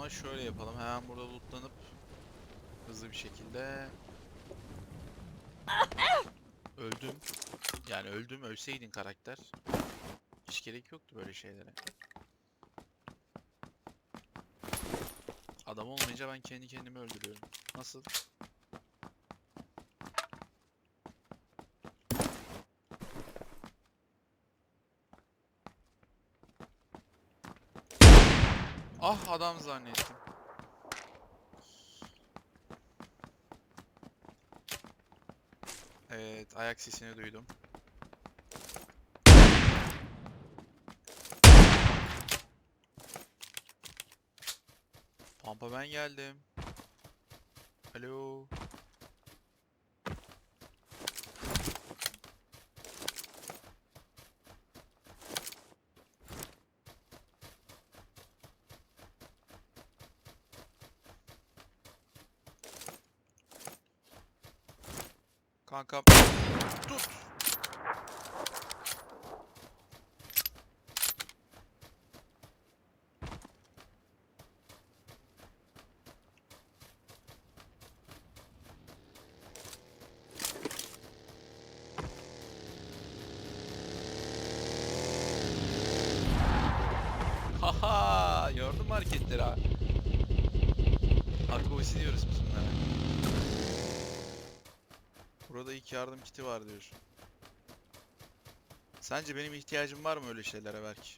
zaman şöyle yapalım. Hemen burada lootlanıp hızlı bir şekilde öldüm. Yani öldüm. Ölseydin karakter. Hiç gerek yoktu böyle şeylere. Adam olmayınca ben kendi kendimi öldürüyorum. Nasıl? Ah adam zannettim. Evet, ayak sesini duydum. Pampa ben geldim. Alo. Kankam tut. Haha, gördün mü hareketleri ha? Akrobasi diyoruz biz bunlara. Burada ilk yardım kiti var diyorsun. Sence benim ihtiyacım var mı öyle şeylere belki?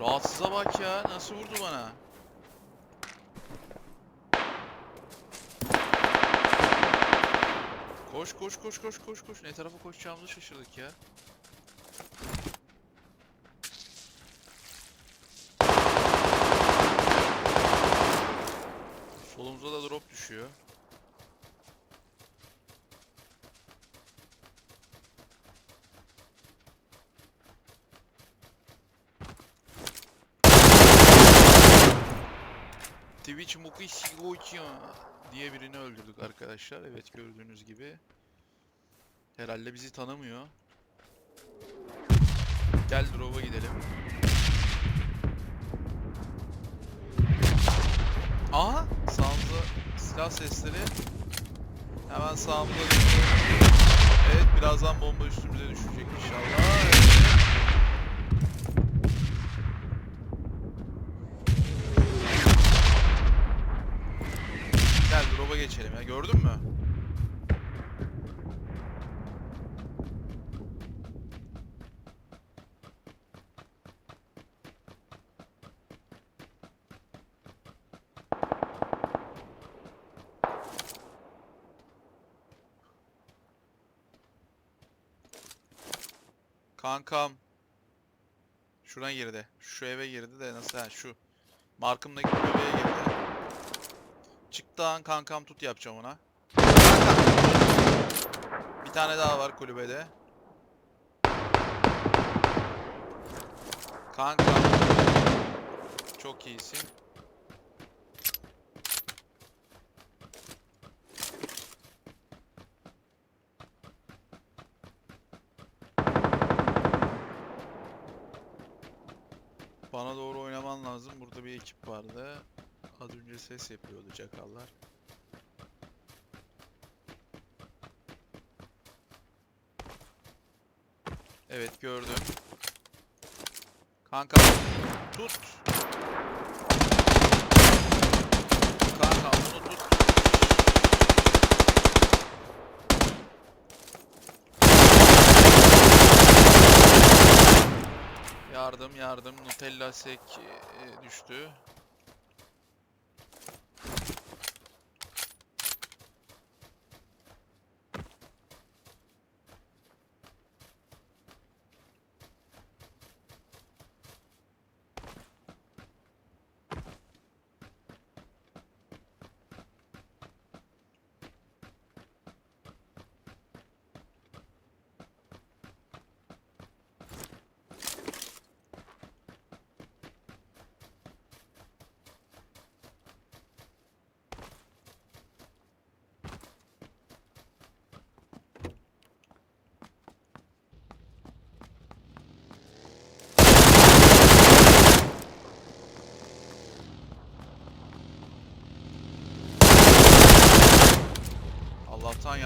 Rahatsıza bak ya. Nasıl vurdu bana? Koş koş koş koş koş koş. Ne tarafa koşacağımızı şaşırdık ya. Solumuza da drop düşüyor. Twitch Muki Shigochi diye birini öldürdük arkadaşlar. Evet gördüğünüz gibi. Herhalde bizi tanımıyor. Gel drop'a gidelim. Aha! Sağımıza silah sesleri. Hemen sağımıza. Evet birazdan bomba üstümüze düşecek inşallah. Evet. Geçelim ya gördün mü? Kankam. Şuna girdi. Şu eve girdi de nasıl ha şu. Markımdaki kulübeye girdi. An kankam tut yapacağım ona. Bir tane daha var kulübede. Kankam. Çok iyisin. Bana doğru oynaman lazım. Burada bir ekip vardı. Az önce ses yapıyordu çakallar. Evet gördüm. Kanka tut. Kanka bunu tut. Yardım yardım Nutella sek e, düştü.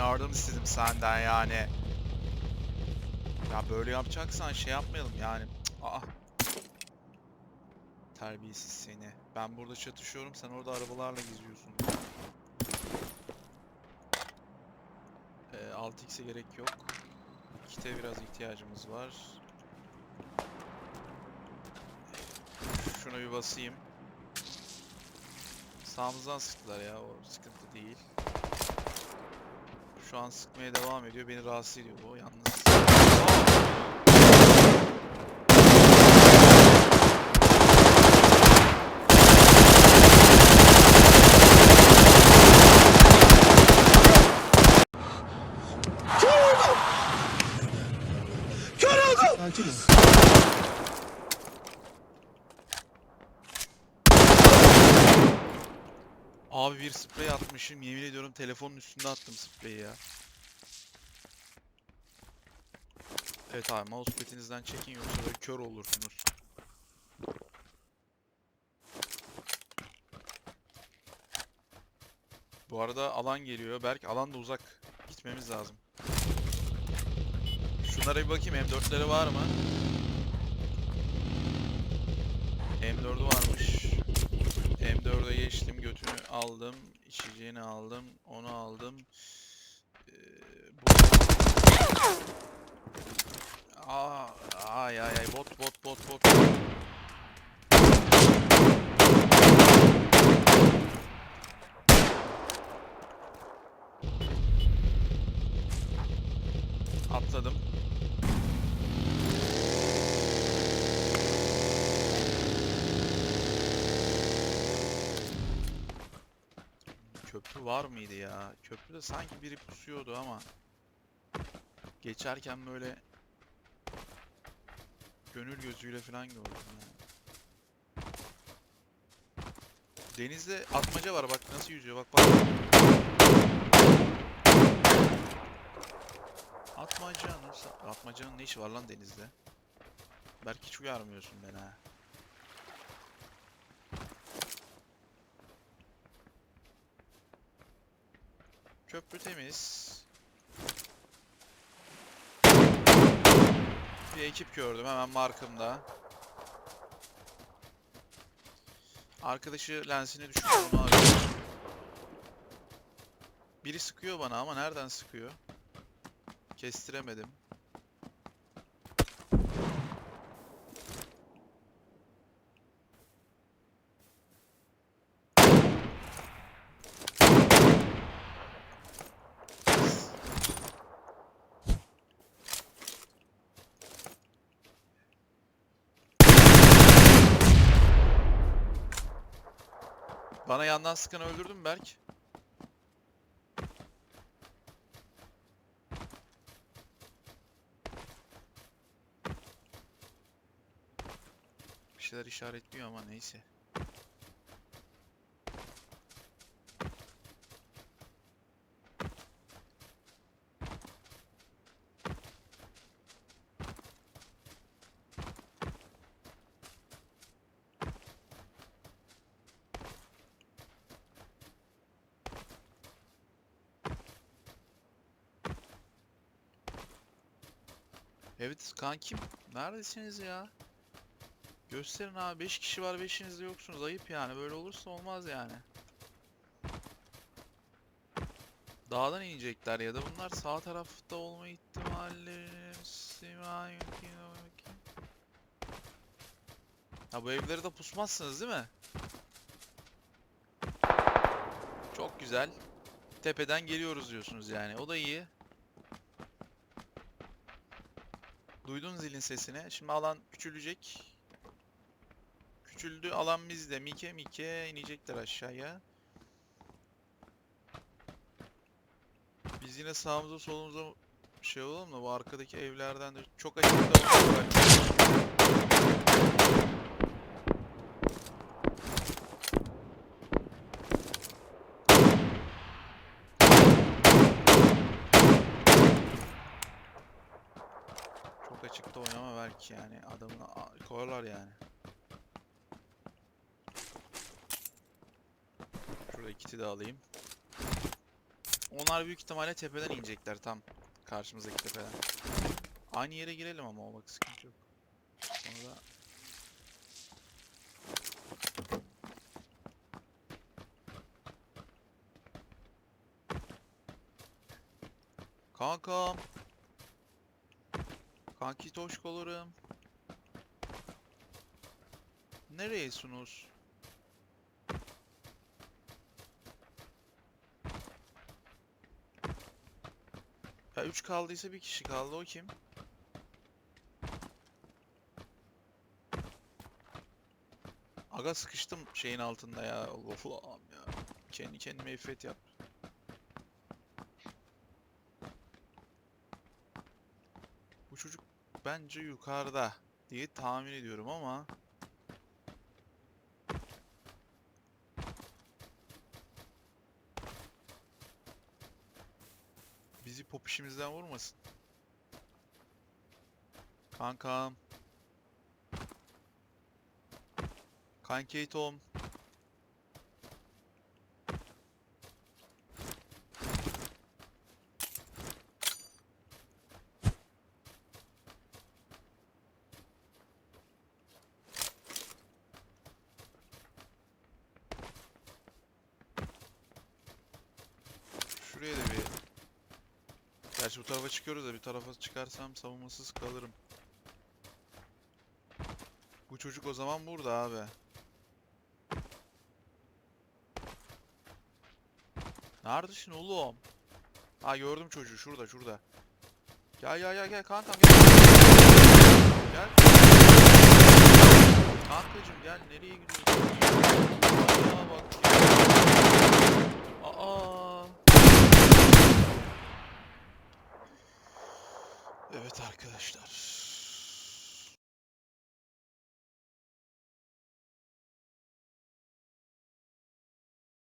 Yardım istedim senden yani. Ya böyle yapacaksan şey yapmayalım yani. Aa. Terbiyesiz seni. Ben burada çatışıyorum, sen orada arabalarla geziyorsun. Ee, 6x'e gerek yok. Kit'e biraz ihtiyacımız var. Şuna bir basayım. Sağımızdan sıktılar ya, o sıkıntı değil. Şu an sıkmaya devam ediyor, beni rahatsız ediyor bu yalnız. Abi bir sprey atmışım. Yemin ediyorum telefonun üstünde attım spreyi ya. Evet abi mousepad'inizden çekin yoksa böyle kör olursunuz. Bu arada alan geliyor. Berk alan da uzak. Gitmemiz lazım. Şunlara bir bakayım M4'leri var mı? M4'ü varmış. M4'e geçtim, götünü aldım, içeceğini aldım, onu aldım. Ee, bu... Aa, ay ay ay bot bot bot bot. Köprü var mıydı ya? Köprüde sanki biri pusuyordu ama geçerken böyle gönül gözüyle falan gördüm ya. Denizde atmaca var bak nasıl yüzüyor bak bak. Atmaca nasıl? Atmacanın ne işi var lan denizde? Belki hiç uyarmıyorsun beni ha. Köprü temiz. Bir ekip gördüm hemen markımda. Arkadaşı lensini düşürdü onu. Biri sıkıyor bana ama nereden sıkıyor? Kestiremedim. Bana yandan sıkanı öldürdün Berk? Bir şeyler işaretliyor ama neyse. Evet kankim neredesiniz ya? Gösterin abi 5 kişi var 5'iniz de yoksunuz ayıp yani böyle olursa olmaz yani. Dağdan inecekler ya da bunlar sağ tarafta olma ihtimalleri. Ha bu evleri de pusmazsınız değil mi? Çok güzel. Tepeden geliyoruz diyorsunuz yani. O da iyi. Duydun zilin sesini. Şimdi alan küçülecek. Küçüldü. Alan bizde. Mike Mike inecekler aşağıya. Biz yine sağımıza solumuza şey olalım da bu arkadaki evlerden de çok açıkta açıkta oynama belki yani adamını koyarlar yani. Şurada kiti de alayım. Onlar büyük ihtimalle tepeden inecekler tam karşımızdaki tepeden. Aynı yere girelim ama o bak sıkıntı yok. Sonra Kankam. Kanki toşkolarım. Nereyesunuz? Ya 3 kaldıysa bir kişi kaldı o kim? Aga sıkıştım şeyin altında ya. Allah'ım ya. Kendi kendime iffet yap. Bu çocuk bence yukarıda diye tahmin ediyorum ama bizi pop işimizden vurmasın. Kankam. Kankey Şuraya da bir... Gerçi bu tarafa çıkıyoruz da bir tarafa çıkarsam savunmasız kalırım. Bu çocuk o zaman burada abi. Neredesin oğlum? Ha gördüm çocuğu şurada şurada. Gel gel gel gel kankam gel. Gel. Kankacım gel nereye gidiyorsun? Aa bak Arkadaşlar.